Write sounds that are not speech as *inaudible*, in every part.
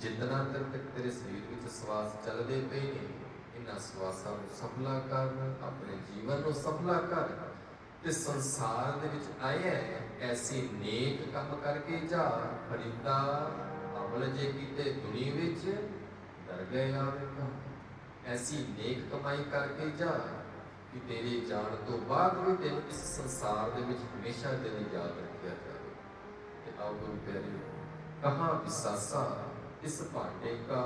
ਜਿੰਨਾ ਚਿਰ ਤੱਕ ਤੇਰੇ ਸਰੀਰ ਵਿੱਚ ਸਵਾਸ ਚੱਲਦੇ ਪਏ ਨੇ ਇਹਨਾਂ ਸਵਾਸਾਂ ਨੂੰ ਸਫਲਾ ਕਰ ਆਪਣੇ ਜੀਵਨ ਨੂੰ ਸਫਲਾ ਕਰ ਤੇ ਸੰਸਾਰ ਦੇ ਵਿੱਚ ਆਇਆ ਹੈ, ਨੇਕ ਕੰਮ ਕਰਕੇ ਜਾ ਫਰੀਦਾ ਅਮਲ ਜੇ ਕੀਤੇ ਦੁਨੀ ਵਿੱਚ ਡਰ ਗਏ ਆਵੇਗਾ ਐਸੀ ਨੇਕ ਕਮਾਈ ਕਰਕੇ ਜਾ ਕਿ ਤੇਰੇ ਜਾਣ ਤੋਂ ਬਾਅਦ ਵੀ ਤੈਨੂੰ ਇਸ ਸੰਸਾਰ ਦੇ ਵਿੱਚ ਹਮੇਸ਼ਾ ਦਿਨ ਯਾਦ ਰੱਖਿਆ ਜਾਵੇ। ਤੇ ਆਓ ਗੁਰੂ ਪਿਆਰੇ ਕਹਾਂ ਵਿਸਾਸਾ इस भांडे का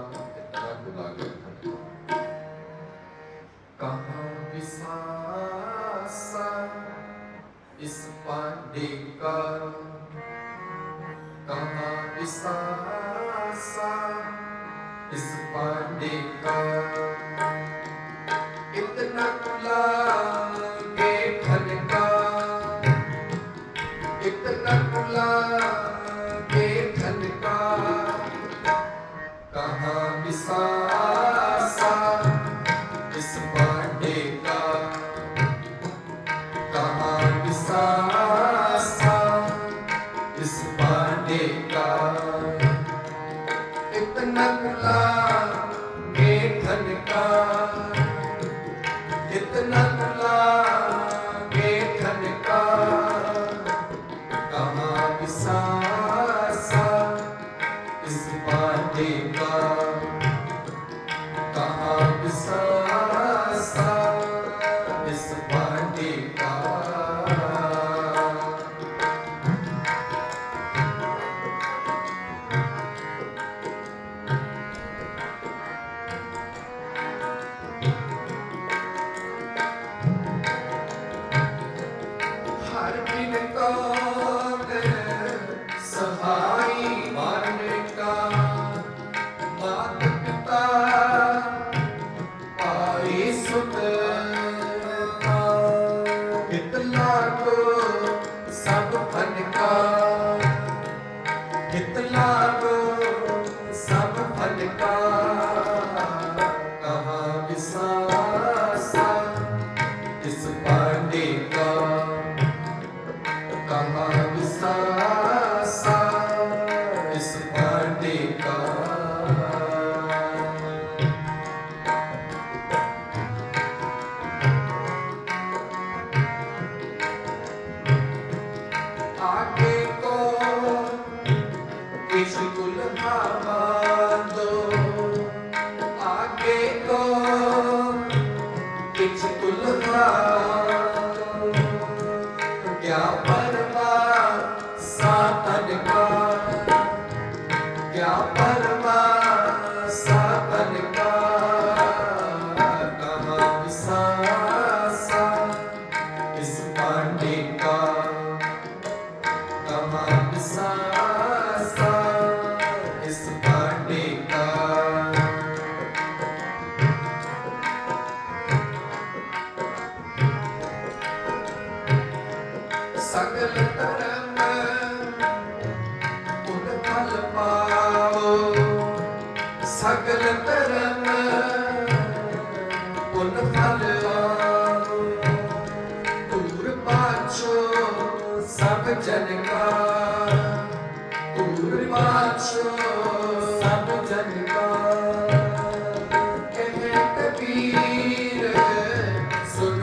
रंग लागत है कहाँ पिसासा इस भांडे का कहाँ पिसासा इस भांडे का इतना गुलाब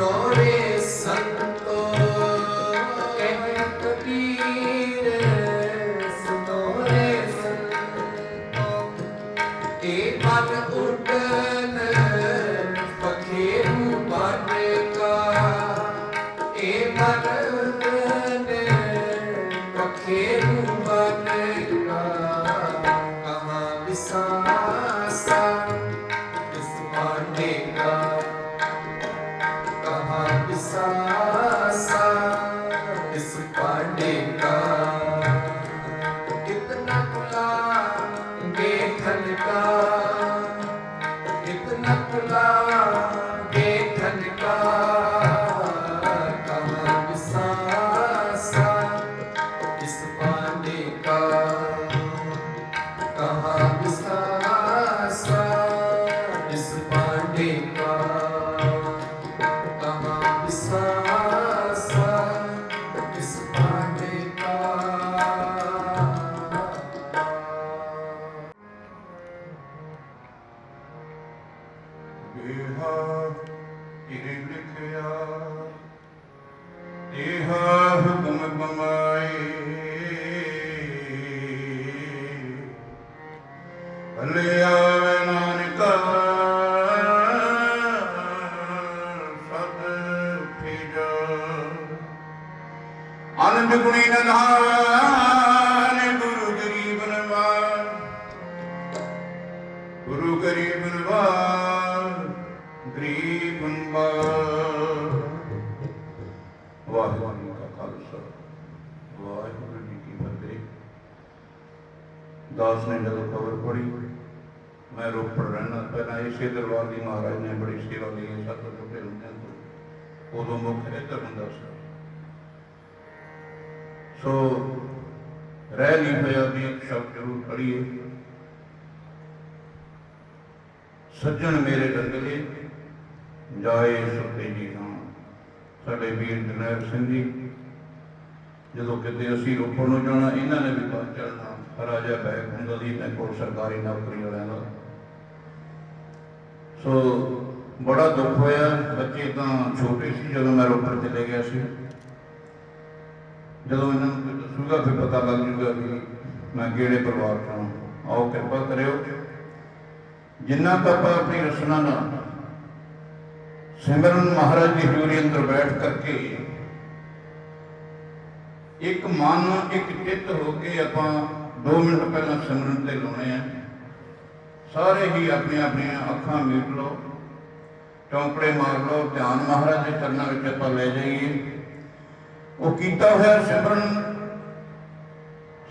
sorry. خلقا ਹਾਂ ਹੁਕਮ ਪਮਾ ਪਹਿਲਾਂ ਇਸੇ ਦਰਬਾਰ ਦੀ ਮਹਾਰਾਜ ਨੇ ਬੜੀ ਸੇਵਾ ਲਈ ਹੈ, ਸੱਤ ਹੁੰਦਿਆਂ ਤੋਂ। ਉਦੋਂ ਮੁੱਖ ਇੱਧਰ ਹੁੰਦਾ ਸੀ ਸੋ ਰਹਿ ਨਹੀਂ ਹੋਇਆ ਵੀ ਇੱਕ ਸ਼ਬਦ ਜ਼ਰੂਰ ਪੜੀਏ ਸੱਜਣ ਮੇਰੇ ਡੰਗਲੇ, ਜਾਏ ਸੁਤੇ ਜੀ ਹਾਂ ਸਾਡੇ ਵੀਰ ਜਨੈਲ ਸਿੰਘ ਜੀ, ਜਦੋਂ ਕਿਤੇ ਅਸੀਂ ਰੋਪੜ ਨੂੰ ਜਾਣਾ, ਇਹਨਾਂ ਨੇ ਵੀ ਬਾਹਰ ਚੱਲਣਾ ਰਾਜਾ ਬੈਗ ਹੁੰਦਾ ਸੀ, ਮੈਂ ਕੋਲ ਸਰਕਾਰੀ ਨੌਕਰੀ ਵਾਲਿਆਂ ਦਾ ਸੋ ਬੜਾ ਦੁੱਖ ਹੋਇਆ। ਬੱਚੇ ਤਾਂ ਛੋਟੇ ਸੀ, ਜਦੋਂ ਮੈਂ ਰੋਪੜ ਚਲੇ ਗਿਆ ਸੀ। ਜਦੋਂ ਇਹਨਾਂ ਨੂੰ ਕੋਈ ਦੱਸੂਗਾ, ਫਿਰ ਪਤਾ ਲੱਗ ਜੂਗਾ ਕਿ ਮੈਂ ਕਿਹੜੇ ਪਰਿਵਾਰ ਤੋਂ ਆਓ ਕਿਰਪਾ ਕਰਿਓ। ਜਿੰਨਾ ਕੁ ਆਪਾਂ ਆਪਣੀ ਰਸਨਾ ਨਾਲ ਸਿਮਰਨ ਮਹਾਰਾਜ ਦੀ ਹਜ਼ੂਰੀ ਅੰਦਰ ਬੈਠ ਕਰਕੇ ਇੱਕ ਮਨ, ਇੱਕ ਚਿੱਤ ਹੋ ਕੇ ਆਪਾਂ 2 ਮਿੰਟ ਪਹਿਲਾਂ ਸਿਮਰਨ ਤੇ ਲਾਉਣੇ ਆ। ਸਾਰੇ ਹੀ ਆਪਣੀਆਂ ਆਪਣੀਆਂ ਅੱਖਾਂ ਮੀਟ ਲਓ, ਚੌਂਕੜੇ ਮਾਰ ਲਓ, ਧਿਆਨ ਮਹਾਰਾਜ ਦੇ ਚਰਨਾਂ ਵਿੱਚ ਆਪਾਂ ਲੈ ਜਾਈਏ। ਉਹ ਕੀਤਾ ਹੋਇਆ ਸਿਮਰਨ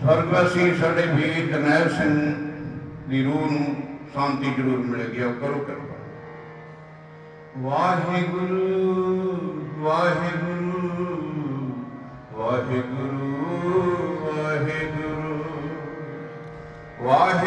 ਸਰਗਵਾਸੀ ਸਾਡੇ ਵੀਰ ਜਰਨੈਲ ਸਿੰਘ ਦੀ ਰੂਹ ਨੂੰ ਸ਼ਾਂਤੀ ਜ਼ਰੂਰ ਮਿਲੇਗੀ ਉਹ ਕਰੋ ਕਰੋ ਵਾਹਿਗੁਰੂ ਵਾਹਿਗੁਰੂ ਵਾਹਿਗੁਰੂ ਵਾਹਿਗੁਰੂ ਵਾਹਿ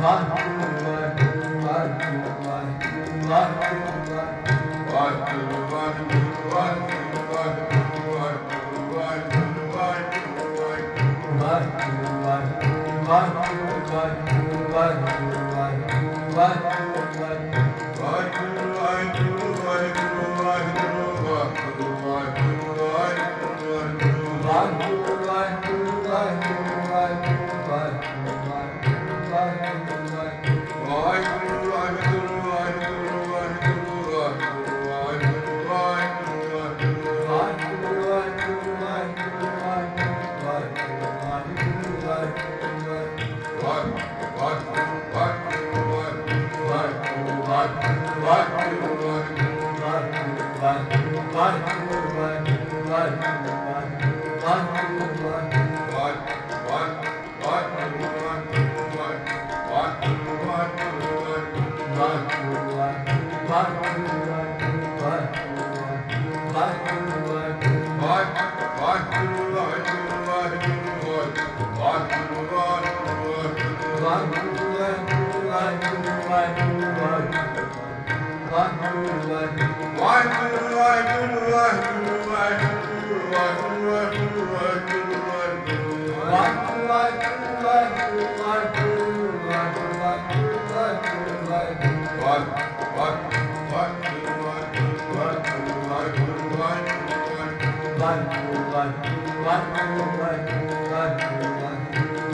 ਵਾਹ ਵਾਹ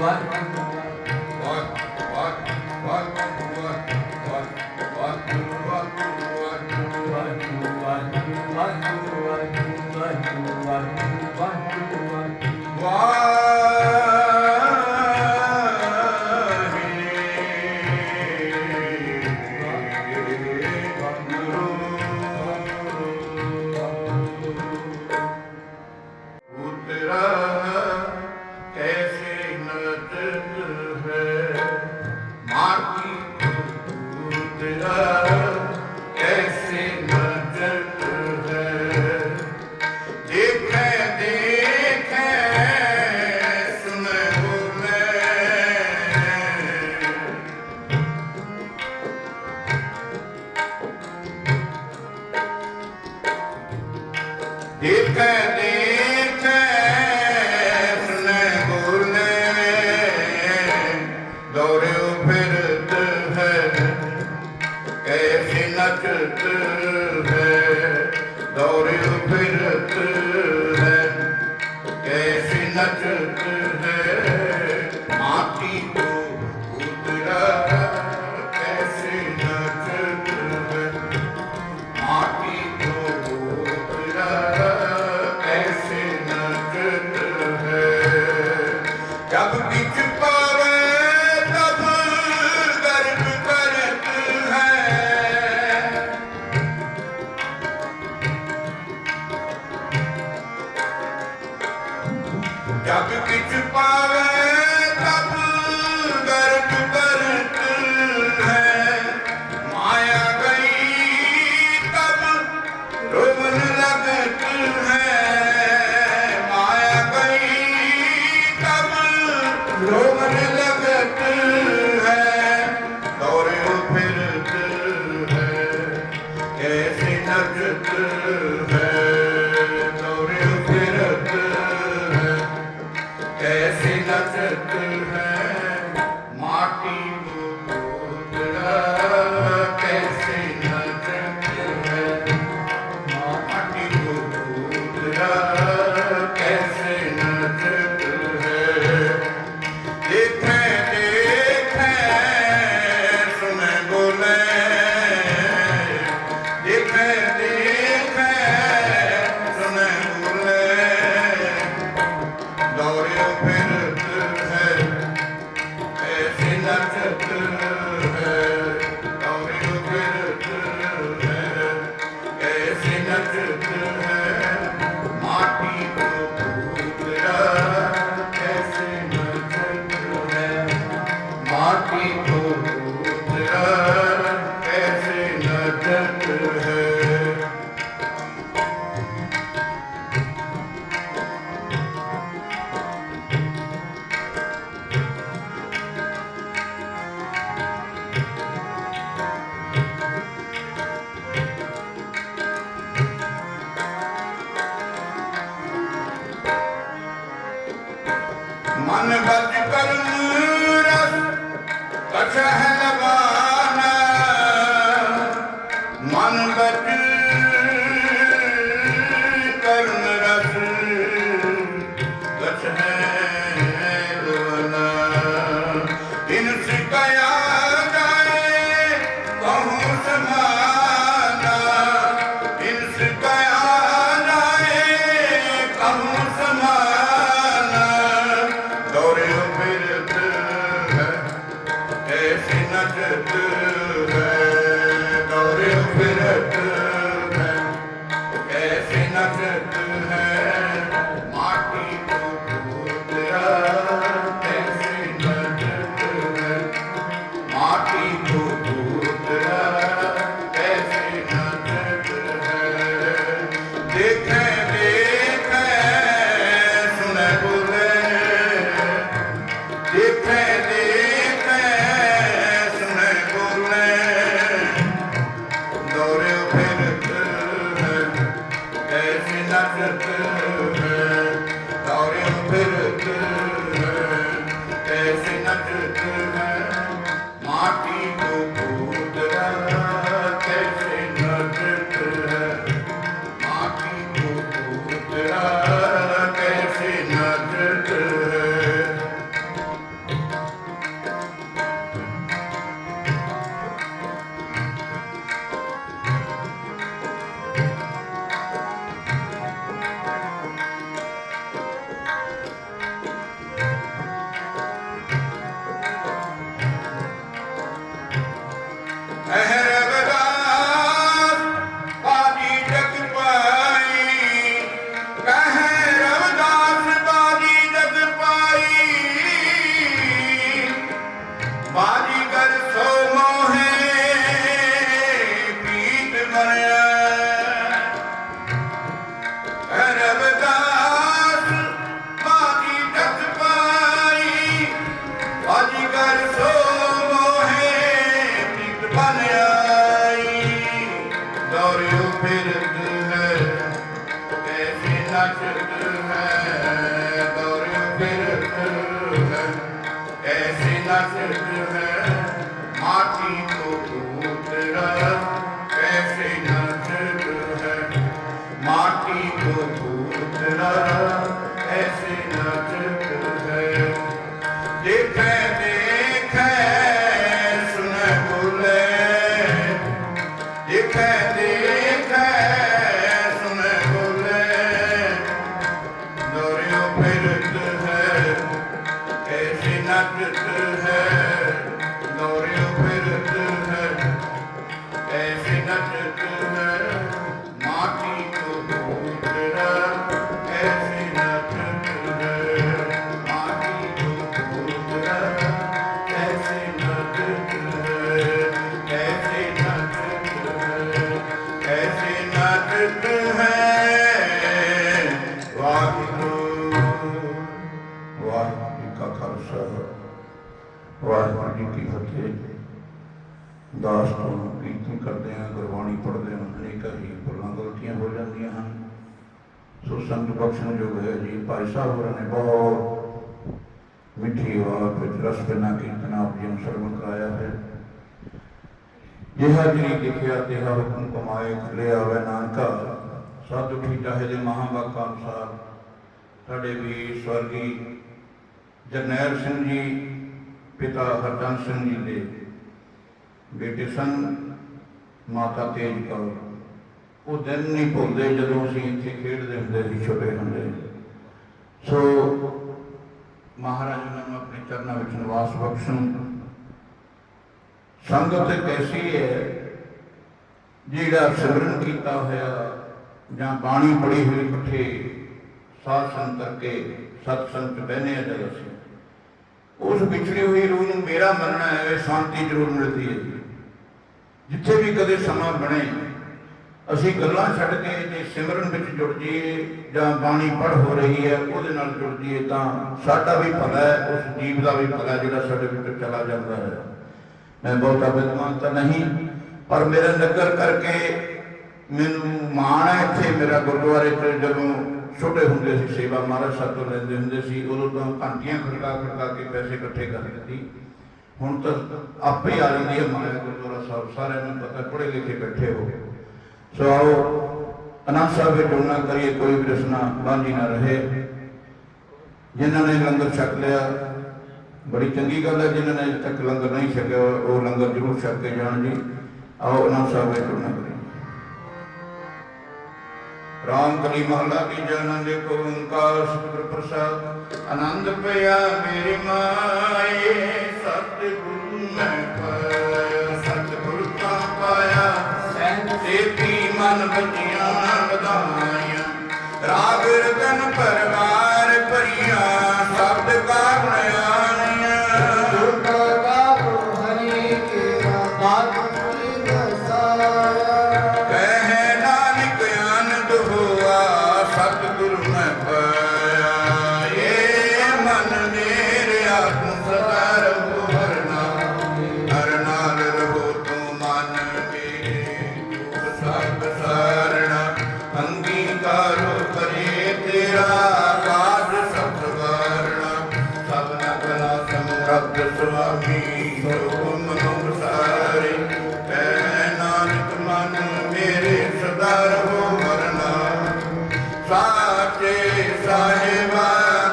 What? Independent. Grab be good. Yeah. ਅਨਬਦ ਕਰਮ ਰਸ ਕਛ ਹੈ ਲਵਾ ਹੈ ਸਿਨਤ Amen. *laughs* ਕੈਸੀ and ਮਿੱਠੀ ਵਿੱਚ ਰਸ ਬਿਨਾ ਕੀਰਤਨ ਆਪ ਜੀ ਕਰਾਇਆ ਹੈ। ਜਿਹਾ ਜਿਹੜੀ ਲਿਖਿਆ, ਤਿਹਾ ਹੁਕਮ ਕਮਾਏ ਖਲੇ ਆਵੇ ਨਾਨਕਾ। ਸਾਧੂ ਕੀ ਚਾਹੇ ਦੇ ਮਹਾਂਵਾਕਾਂ ਅਨੁਸਾਰ, ਸਾਡੇ ਵੀ ਸਵਰਗੀ ਜਰਨੈਲ ਸਿੰਘ ਜੀ, ਪਿਤਾ ਹਰਜਨ ਸਿੰਘ ਜੀ ਦੇ ਬੇਟੇ ਸਨ, ਮਾਤਾ ਤੇਜ ਕੌਰ। ਉਹ ਦਿਨ ਨਹੀਂ ਭੁੱਲਦੇ ਜਦੋਂ ਅਸੀਂ ਇੱਥੇ ਖੇਡਦੇ ਹੁੰਦੇ ਸੀ ਛੋਟੇ ਹੁੰਦੇ। ਸੋ ਮਹਾਰਾਜ ਉਹਨਾਂ ਨੂੰ ਆਪਣੇ ਚਰਨਾਂ ਵਿੱਚ ਨਿਵਾਸ ਬਖਸ਼ਣ। ਸੰਗਤ ਇੱਕ ਐਸੀ ਹੈ, ਜਿਹੜਾ ਸਿਮਰਨ ਕੀਤਾ ਹੋਇਆ ਜਾਂ ਬਾਣੀ ਪੜੀ ਹੋਈ ਇਕੱਠੇ ਸਾਧ ਸੰਗ ਕਰਕੇ ਸਤ ਸੰਗ ਚ ਬਹਿਨੇ ਆ ਜਦ ਅਸੀਂ। ਉਸ ਵਿਛੜੀ ਹੋਈ ਰੂਹ ਨੂੰ ਮੇਰਾ ਮੰਨਣਾ ਹੈ ਸ਼ਾਂਤੀ ਜ਼ਰੂਰ ਮਿਲਦੀ ਹੈ ਜਿੱਥੇ ਵੀ ਕਦੇ ਸਮਾਂ ਬਣੇ ਅਸੀਂ ਗੱਲਾਂ ਛੱਡ ਕੇ ਜੇ ਸਿਮਰਨ ਵਿੱਚ ਜੁੜ ਜਾਈਏ ਜਾਂ ਬਾਣੀ ਪੜ ਹੋ ਰਹੀ ਹੈ, ਉਹਦੇ ਨਾਲ ਜੁੜ ਜਾਈਏ ਤਾਂ ਸਾਡਾ ਵੀ ਭਲਾ ਹੈ, ਉਸ ਜੀਵ ਦਾ ਵੀ ਭਲਾ ਜਿਹੜਾ ਸਾਡੇ ਵਿੱਚ ਚਲਾ ਜਾਂਦਾ ਹੈ। ਮੈਂ ਬਹੁਤਾ ਵਿਦਵਾਨ ਤਾਂ ਨਹੀਂ, ਪਰ ਮੇਰਾ ਨਗਰ ਕਰਕੇ ਮੈਨੂੰ ਮਾਣ ਹੈ ਇੱਥੇ ਮੇਰਾ ਗੁਰਦੁਆਰੇ ਤੇ ਜਦੋਂ ਛੋਟੇ ਹੁੰਦੇ ਸੀ ਸੇਵਾ ਮਹਾਰਾਜ ਸਾਹਿਬ ਤੋਂ ਲੈਂਦੇ ਹੁੰਦੇ ਸੀ, ਉਦੋਂ ਤਾਂ ਘੰਟੀਆਂ ਖੜਕਾ ਖੜਕਾ ਕੇ ਪੈਸੇ ਇਕੱਠੇ ਕਰ ਦਿੱਤੀ ਹੁਣ ਤਾਂ ਆਪੇ ਆ ਜਾਂਦੀ ਹੈ ਮਾਇਆ ਗੁਰਦੁਆਰਾ ਸਾਹਿਬ, ਸਾਰਿਆਂ ਨੂੰ ਪਤਾ, ਪੜ੍ਹੇ ਲਿਖੇ ਬੈਠੇ ਹੋ। ਸੋ ਅਨੰਦ ਸਾਹਿਬ ਵਿੱਚ ਜੁੜਨਾ ਕਰੀਏ, ਕੋਈ ਵੀ ਰਸਨਾ ਬਾਂਝੀ ਨਾ ਰਹੇ। ਜਿਨ੍ਹਾਂ ਨੇ ਲੰਗਰ ਛਕ ਲਿਆ, ਬੜੀ ਚੰਗੀ ਗੱਲ ਹੈ, ਜਿਨ੍ਹਾਂ ਨੇ ਤੱਕ ਲੰਗਰ ਨਹੀਂ ਛਕਿਆ, ਉਹ ਲੰਗਰ ਜ਼ਰੂਰ ਛਕ ਕੇ ਜਾਣ ਜੀ। ਆਓ ਅਨੰਦ ਸਾਹਿਬ ਵਿੱਚ ਜੁੜਨਾ ਕਰੀਏ। ਰਾਮ ਕਲੀ ਮਹਲਾ ਕੀ ਜਨਨ ਦੇ ਓੰਕਾਰ, ਸਤਿਗੁਰ ਪ੍ਰਸਾਦ। ਆਨੰਦ ਪਿਆ ਮੇਰੀ ਮਾਏ, ਸਤਿਗੁਰੂ ਮੈਂ ਪਾਇਆ, ਸਤਿਗੁਰ ਤਾਂ ਪਾਇਆ ਸੇਤੀ ਮਨ ਬਚੀਆਂ ਵਧਾਈਆਂ ਰਾਗ ਰਤਨ ਪਰਵਾਰ ਸਾਹਿਬਾ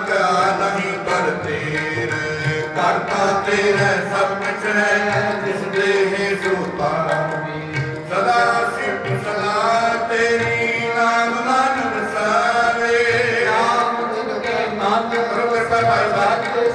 ਕਾ ਨਹੀਂ ਪਰ ਤੇਰੇ ਕਰਤਾ ਤੇਰੇ ਸਭ ਕੁਛ ਹੈ, ਜਿਸ ਦੇ ਸੁਪਾ ਸਦਾ ਸਿਫਤ ਸਦਾ ਤੇਰੀ ਨਾਮ ਮਨ ਵਸਾਵੇ ਪ੍ਰਭ ਕਿਰਪਾ ਭਾਈ